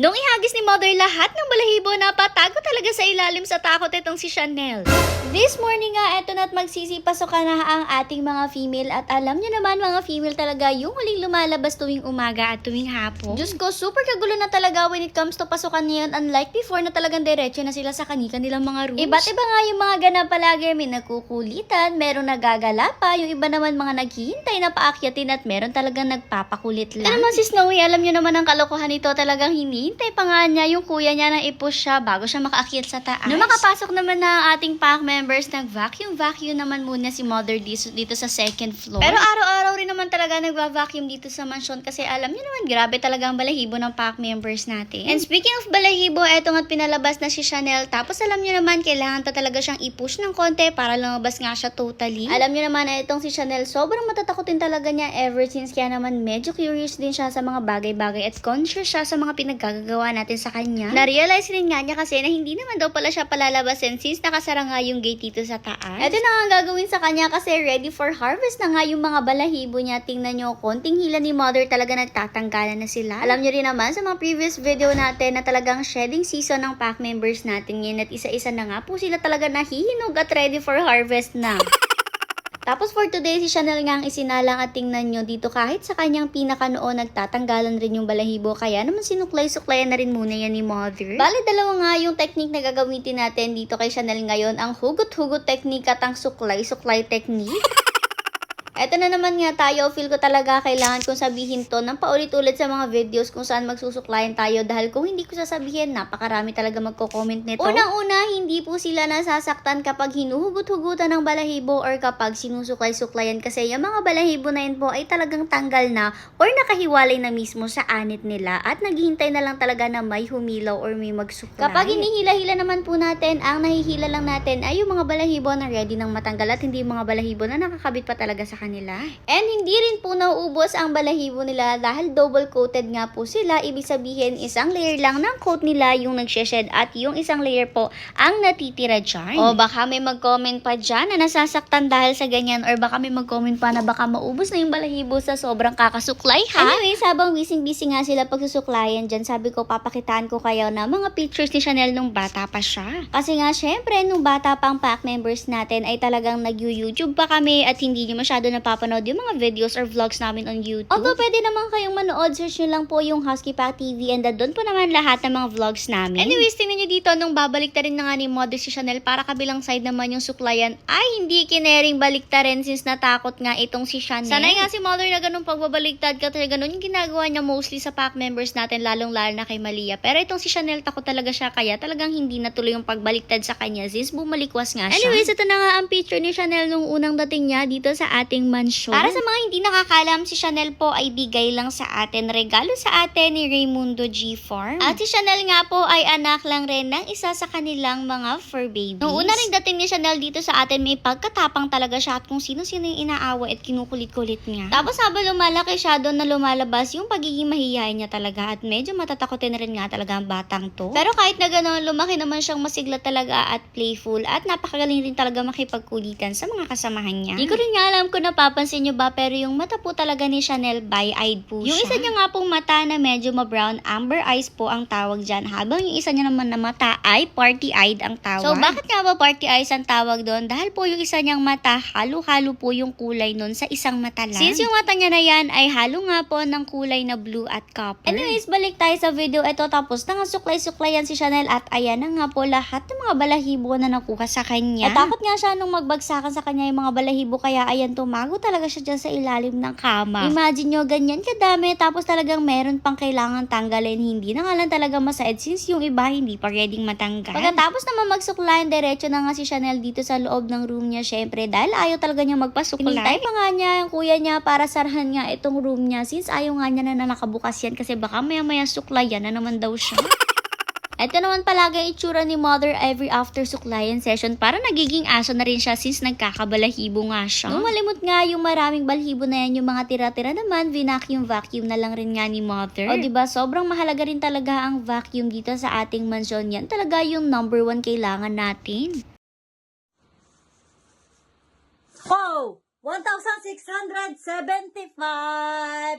Nung ihagis ni Mother lahat ng balahibo na patago talaga sa ilalim sa takot itong si Chanel. This morning nga, eto na't magsisipasokan na ang ating mga female at alam niyo naman mga female talaga yung huling lumalabas tuwing umaga at tuwing hapon. Diyos ko, super kagulo na talaga when it comes to pasukan ngayon unlike before na talagang diretso na sila sa kani-kanilang mga rooms. Iba't iba nga yung mga ganap palagi, may nagkukulitan, merong nagagala pa, yung iba naman mga naghihintay na paakyatin at meron talagang nagpapakulit lang. Ano naman si Snowy, alam niyo naman ang kalokohan nito talagang hinihintay pa nga niya yung kuya niya nang i-push siya bago siya makaakyat sa taas. Nung makapasok naman na ang ating pack members, nag-vacuum-vacuum naman muna si Mother dito, dito sa second floor. Pero araw-araw rin naman talaga nagva-vacuum dito sa mansion kasi alam niyo naman, grabe talaga ang balahibo ng pack members natin. And speaking of balahibo, eto nga't pinalabas na si Chanel. Tapos alam niyo naman, kailangan ta talaga siyang i-push ng konti para lumabas nga siya totally. Alam niyo naman na itong si Chanel, sobrang matatakotin talaga niya ever since kaya naman medyo curious din siya sa mga bagay-bagay at conscious siya sa mga pinagkagagawa natin sa kanya. Na-realize rin nga niya kasi na hindi naman daw pala siya palalabasin since nakasara nga yung gate dito sa taas. Ito na ang gagawin sa kanya kasi ready for harvest na nga yung mga balahibo niya. Tingnan nyo, konting hila ni mother talaga nagtatanggalan na sila. Alam nyo rin naman sa mga previous video natin na talagang shedding season ng pack members natin ngayon at isa-isa na nga po sila talaga nahihinog at ready for harvest na. Tapos for today, si Chanel nga ang isinalang at tingnan nyo dito kahit sa kanyang pinaka noon nagtatanggalan rin yung balahibo kaya naman sinuklay-suklayan na rin muna yan ni Mother. Bali, dalawa nga yung technique na gagamitin natin dito kay Chanel ngayon, ang hugot-hugot technique at ang suklay-suklay technique. Eto na naman nga tayo, feel ko talaga kailangan kong sabihin to ng paulit-ulit sa mga videos kung saan magsusuklayan tayo dahil kung hindi ko sasabihin, napakarami talaga magko-comment nito. Unang-una, hindi po sila nasasaktan kapag hinuhugot-hugutan ng balahibo or kapag sinusuklay-suklayan kasi yung mga balahibo na yun po ay talagang tanggal na or nakahiwalay na mismo sa anit nila at naghihintay na lang talaga na may humilaw or may magsuklay. Kapag hinihila-hila naman po natin, ang nahihila lang natin ay yung mga balahibo na ready ng matanggal at hindi yung mga balahibo na nakakabit pa talaga sa kanila. And hindi rin po nauubos ang balahibo nila dahil double coated nga po sila. Ibig sabihin, isang layer lang ng coat nila yung nagseshed at yung isang layer po ang natitira dyan. O baka may mag-comment pa dyan na nasasaktan dahil sa ganyan or baka may mag-comment pa na baka maubos na yung balahibo sa sobrang kakasuklay ha. Anyways, habang busy-busy nga sila pagsusuklayan dyan, sabi ko papakitaan ko kayo na mga pictures ni Chanel nung bata pa siya. Kasi nga, syempre, nung bata pang pack members natin ay talagang nag-YouTube pa kami at hindi nyo masyado napapanood yung mga videos or vlogs namin on YouTube. Although, pwede naman kayong manood, search nyo lang po yung Husky Pack TV and doon po naman lahat ng mga vlogs namin. Anyways, tingnan nyo dito, nung babalik ta rin na nga ni Mother si Chanel para kabilang side naman yung suklayan, ay hindi kinering balikta rin since natakot nga itong si Chanel. Sanay nga si Mother na ganun pagbabaliktad kasi ganun yung ginagawa niya mostly sa pack members natin, lalong lalo na kay Malia. Pero itong si Chanel, takot talaga siya kaya talagang hindi natuloy yung pagbaliktad sa kanya since bumalikwas nga siya. Anyways, ito na nga ang picture ni Chanel nung unang dating niya dito sa ating mansion. Para sa mga hindi nakakalam, si Chanel po ay bigay lang sa atin, regalo sa atin ni Raymundo G. Farm. At si Chanel nga po ay anak lang rin ng isa sa kanilang mga fur babies. Nung una rin dating ni Chanel dito sa atin, may pagkatapang talaga siya at kung sino-sino yung inaawa at kinukulit-kulit niya. Tapos habang lumalaki siya, doon na lumalabas yung pagiging mahihayin niya talaga at medyo matatakotin rin nga talaga ang batang to. Pero kahit na gano'n, lumaki naman siyang masigla talaga at playful at napakagaling rin talaga makipagkulitan sa mga kasamahan niya. Di ko rin nga alam kung napapansin niyo ba pero yung mata po talaga ni Chanel bi-eyed po Yung isa niya nga pong mata na medyo ma-brown, amber eyes po ang tawag dyan. Habang yung isa niya naman na mata ay party-eyed ang tawag. So bakit nga ba party eyes ang tawag doon? Dahil po yung isa niyang mata, halo-halo po yung kulay nun sa isang mata lang. Since yung mata niya na yan ay halo nga po ng kulay na blue at copper. Anyways, balik tayo sa video. Ito tapos na nga suklay-suklayan si Chanel at ayan na nga po lahat ng mga balahibo na nakuha sa kanya. At takot nga siya nung magbagsakan sa kanya yung mga balahibo kaya ayan tumago talaga siya dyan sa ilalim ng kama. Imagine nyo ganyan kadami tapos talagang meron pang kailangan tanggalin. Hindi na nga lang talaga masaid since yung iba hindi pa ready matanggal. Pagkatapos naman magsuklayan, diretso na nga si Chanel dito sa loob ng room niya syempre dahil ayaw talaga niya magpasuklay. Hinintay pa nga niya yung kuya niya para sarhan nga itong room niya since ayaw nga niya na, na nakabukas yan kasi baka maya maya suklayan na naman daw siya. Ito naman palagi ang itsura ni Mother every after suklayan session para nagiging aso na rin siya since nagkakabalahibo nga siya. Nung malimot nga yung maraming balhibo na yan, yung mga tira-tira naman, vinacuum-vacuum na lang rin nga ni Mother. O diba, sobrang mahalaga rin talaga ang vacuum dito sa ating mansyon. Yan talaga yung number one kailangan natin. Ho! 1,675!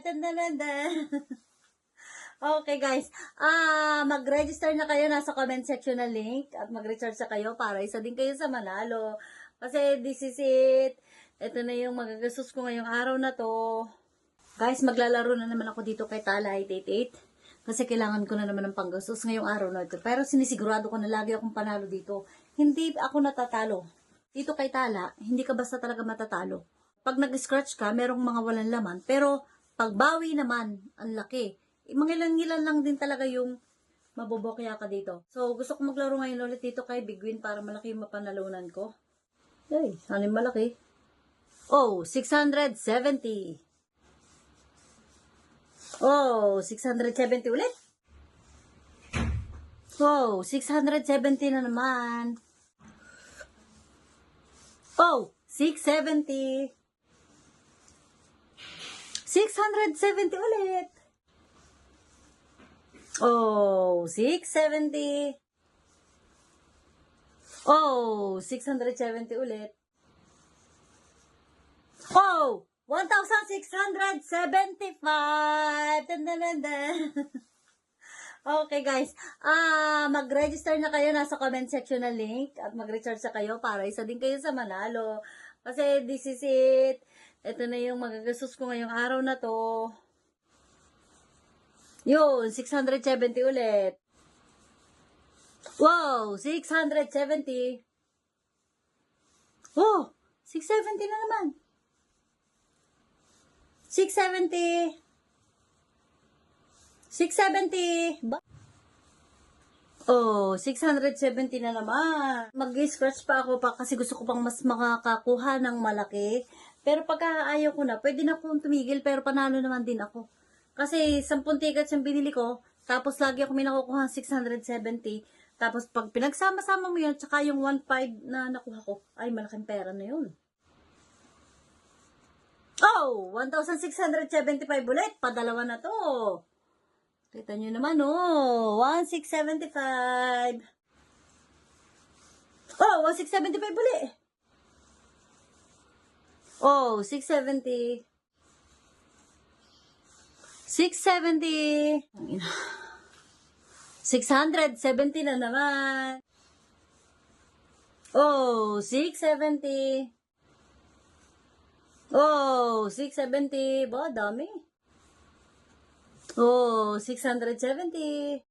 Dandandanda. Okay guys, ah mag-register na kayo nasa comment section na link at mag-recharge sa kayo para isa din kayo sa manalo. Kasi this is it. Ito na yung magagastos ko ngayong araw na to. Guys, maglalaro na naman ako dito kay Tala 888. Kasi kailangan ko na naman ng panggastos ngayong araw na ito. Pero sinisigurado ko na lagi akong panalo dito. Hindi ako natatalo. Dito kay Tala, hindi ka basta talaga matatalo. Pag nag-scratch ka, merong mga walang laman. Pero pagbawi naman, ang laki. Mga ilan-ilan lang din talaga yung mabobokya ka dito. So, gusto ko maglaro ngayon ulit dito kay Big Win para malaki yung mapanalunan ko. Ay, sana malaki. Oh, 670. Oh, 670 ulit. Oh, 670 na naman. Oh, 670. 670 ulit. Oh, 670. Oh, 670 ulit. Oh, 1,675. Dun, dun, dun, dun. Okay guys, ah mag-register na kayo nasa comment section na link at mag-recharge sa kayo para isa din kayo sa manalo. Kasi this is it. Ito na yung magagastos ko ngayong araw na to. Yun, 670 ulit. Wow, 670. Oh, 670 na naman. 670. 670. Ba? Oh, 670 na naman. Mag-scratch pa ako pa kasi gusto ko pang mas makakakuha ng malaki. Pero pagka ayaw ko na, pwede na akong tumigil pero panalo naman din ako. Kasi 10 tickets yung binili ko, tapos lagi ako may nakukuha ng 670. Tapos pag pinagsama-sama mo yun, tsaka yung 1.5 na nakuha ko, ay malaking pera na yun. Oh, 1,675 ulit. Padalawa na to. Kita nyo naman, oh. 1,675. Oh, 1,675 ulit. Oh, 670. 670. Ang ina. 670 na naman. Oh, 670. Oh, 670. Ba, dami. Oh, 670.